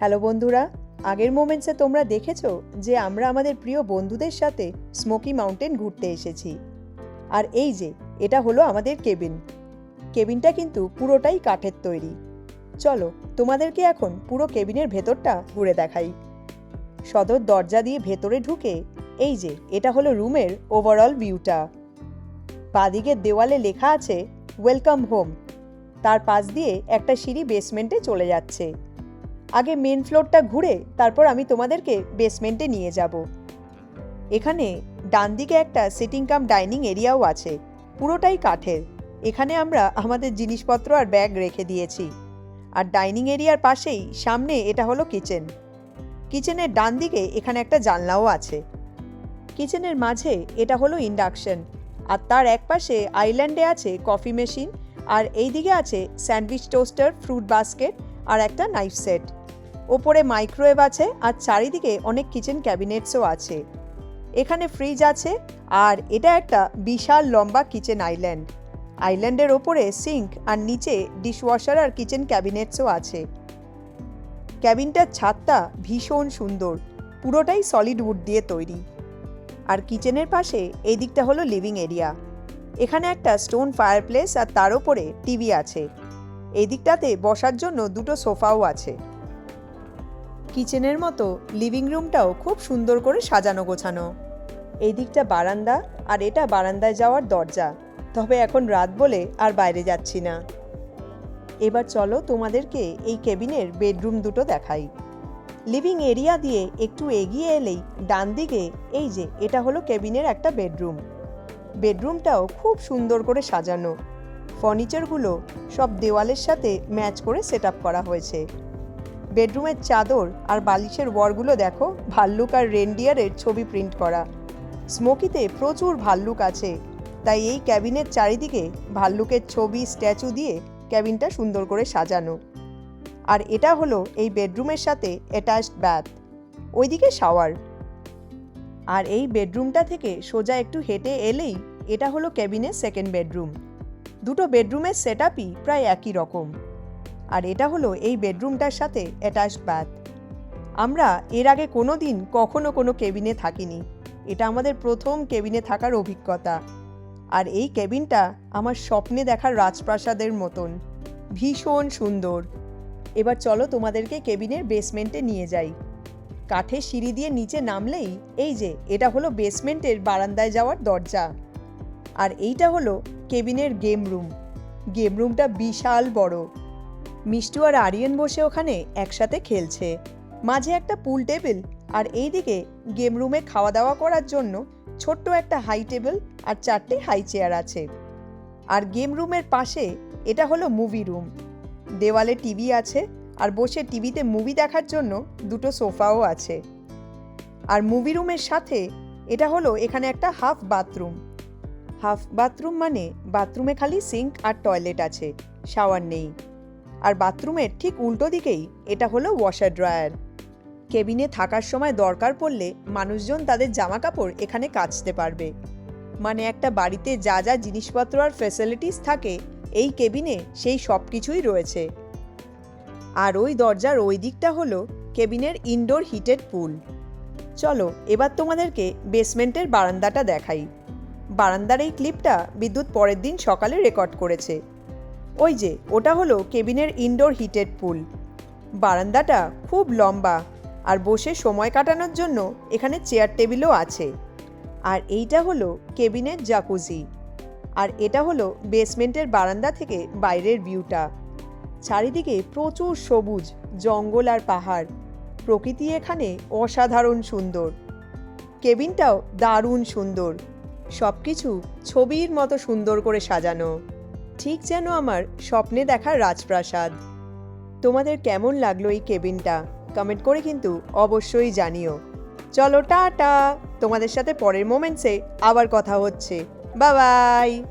Hello বন্ধুরা, আগের মোমেন্টসে তোমরা দেখেছ যে আমরা আমাদের প্রিয় বন্ধুদের সাথে স্মোকি মাউন্টেন ঘুরতে এসেছি। আর এই যে, এটা হলো আমাদের কেবিন। কেবিনটা কিন্তু পুরোটাই কাঠের তৈরি। চলো, তোমাদেরকে এখন পুরো কেবিনের ভেতরটা ঘুরে দেখাই। সদর দরজা দিয়ে ভেতরে ঢুকে, এই যে, এটা হলো রুমের ওভারঅল ভিউটা বাদিকের দেওয়ালে লেখা আছে ওয়েলকাম হোম তার পাশ দিয়ে একটা সিঁড়ি বেসমেন্টে চলে যাচ্ছে। আগে মেন ফ্লোরটা ঘুরে তারপর আমি তোমাদেরকে বেসমেন্টে নিয়ে যাব। এখানে ডান দিকে একটা সিটিং কাম ডাইনিং এরিয়াও আছে। পুরোটাই কাঠের। এখানে আমরা আমাদের জিনিসপত্র আর ব্যাগ রেখে দিয়েছি। আর ডাইনিং এরিয়ার পাশেই সামনে এটা হলো কিচেন কিচেনের ডান দিকে এখানে একটা জানলাও আছে। কিচেনের মাঝে এটা হলো ইন্ডাকশন আর তার এক পাশে আইল্যান্ডে আছে কফি মেশিন আর এই দিকে আছে স্যান্ডউইচ টোস্টার ফ্রুট বাস্কেট আর একটা নাইফ সেট ওপরে মাইক্রোওয়েভ আছে আর চারিদিকে অনেক কিচেন ক্যাবিনেটসও আছে। এখানে ফ্রিজ আছে আর এটা একটা বিশাল লম্বা কিচেন আইল্যান্ড। আইল্যান্ডের ওপরে সিঙ্ক আর নিচে ডিশওয়াশার আর কিচেন ক্যাবিনেটসও আছে। ক্যাবিনটার ছাদটা ভীষণ সুন্দর, পুরোটাই সলিড উড দিয়ে তৈরি। আর কিচেনের পাশে এই দিকটা হলো লিভিং এরিয়া। এখানে একটা স্টোন ফায়ারপ্লেস আর তার ওপরে টিভি আছে। এই দিকটাতে বসার জন্য দুটো সোফাও আছে। কিচেনের মতো লিভিং রুমটাও খুব সুন্দর করে সাজানো গোছানো। এই দিকটা বারান্দা আর এটা বারান্দায় যাওয়ার দরজা। তবে এখন রাত বলে আর বাইরে যাচ্ছি না। এবার চলো তোমাদেরকে এই কেবিনের বেডরুম দুটো দেখাই। লিভিং এরিয়া দিয়ে একটু এগিয়ে এলেই ডান দিকে এই যে এটা হলো কেবিনের একটা বেডরুম। বেডরুমটাও খুব সুন্দর করে সাজানো। ফার্নিচারগুলো সব দেওয়ালের সাথে ম্যাচ করে সেট করা হয়েছে। বেডরুমের চাদর আর বালিশের ওয়ারগুলো দেখো, ভাল্লুক আর রেনডিয়ারের ছবি প্রিন্ট করা। স্মোকিতে প্রচুর ভাল্লুক আছে, তাই এই ক্যাবিনের চারিদিকে ভাল্লুকের ছবি, স্ট্যাচু দিয়ে ক্যাবিনটা সুন্দর করে সাজানো। আর এটা হলো এই বেডরুমের সাথে অ্যাটাচড ব্যাথ, ওইদিকে শাওয়ার। আর এই বেডরুমটা থেকে সোজা একটু হেঁটে এলেই এটা হলো ক্যাবিনের সেকেন্ড বেডরুম। দুটো বেডরুমের সেট প্রায় একই রকম। আর এটা হলো এই বেডরুমটার সাথে অ্যাটাচ বাথ আমরা এর আগে কোনো দিন কখনো কোনো কেবিনে থাকিনি। এটা আমাদের প্রথম কেবিনে থাকার অভিজ্ঞতা। আর এই কেবিনটা আমার স্বপ্নে দেখার রাজপ্রাসাদের মতন। ভীষণ সুন্দর। এবার চলো তোমাদেরকে কেবিনের বেসমেন্টে নিয়ে যাই। কাঠের সিঁড়ি দিয়ে নিচে নামলেই এই যে, এটা হলো বেসমেন্টের বারান্দায় যাওয়ার দরজা। আর এইটা হলো কেবিনের গেম রুম গেম রুমটা বিশাল বড়। মিষ্টু আর আরিয়ান বসে ওখানে একসাথে খেলছে। মাঝে একটা পুল টেবিল আর এইদিকে গেম রুমে খাওয়া দাওয়া করার জন্য ছোট্ট একটা হাই টেবিল আর চারটে হাই চেয়ার আছে। আর গেম রুমের পাশে এটা হলো মুভি রুম দেওয়ালে টিভি আছে আর বসে টিভিতে মুভি দেখার জন্য দুটো সোফাও আছে। আর মুভি রুমের সাথে এটা হলো এখানে একটা হাফ বাথরুম হাফ বাথরুম মানে বাথরুমে খালি সিঙ্ক আর টয়লেট আছে শাওয়ার নেই। আর বাথরুমের ঠিক উল্টো দিকেই এটা হলো ওয়াশার ড্রায়ার কেবিনে থাকার সময় দরকার পড়লে মানুষজন তাদের জামা কাপড় এখানে কাচতে পারবে। মানে একটা বাড়িতে যা যা জিনিসপত্র আর ফেসিলিটিস থাকে, এই কেবিনে সেই সব কিছুই রয়েছে। আর ওই দরজার ওই দিকটা হলো কেবিনের ইনডোর হিটেড পুল চলো, এবার তোমাদেরকে বেসমেন্টের বারান্দাটা দেখাই। বারান্দার এই ক্লিপটা বিদ্যুৎ পরের দিন সকালে রেকর্ড করেছে। ওই যে, ওটা হলো কেবিনের ইনডোর হিটেড পুল বারান্দাটা খুব লম্বা, আর বসে সময় কাটানোর জন্য এখানে চেয়ার টেবিলও আছে। আর এইটা হলো কেবিনের জাকুজি আর এটা হলো বেসমেন্টের বারান্দা থেকে বাইরের ভিউটা চারিদিকে প্রচুর সবুজ, জঙ্গল আর পাহাড়। প্রকৃতি এখানে অসাধারণ সুন্দর। কেবিনটাও দারুণ সুন্দর। সব কিছু ছবির মতো সুন্দর করে সাজানো। ঠিক যেন আমার স্বপ্নে দেখা রাজপ্রাসাদ। তোমাদের কেমন লাগল এই কেবিনটা? কমেন্ট করে কিন্তু অবশ্যই জানিও। চলো, টাটা। তোমাদের সাথে পরের মোমেন্টসে আবার কথা হচ্ছে। বাবাই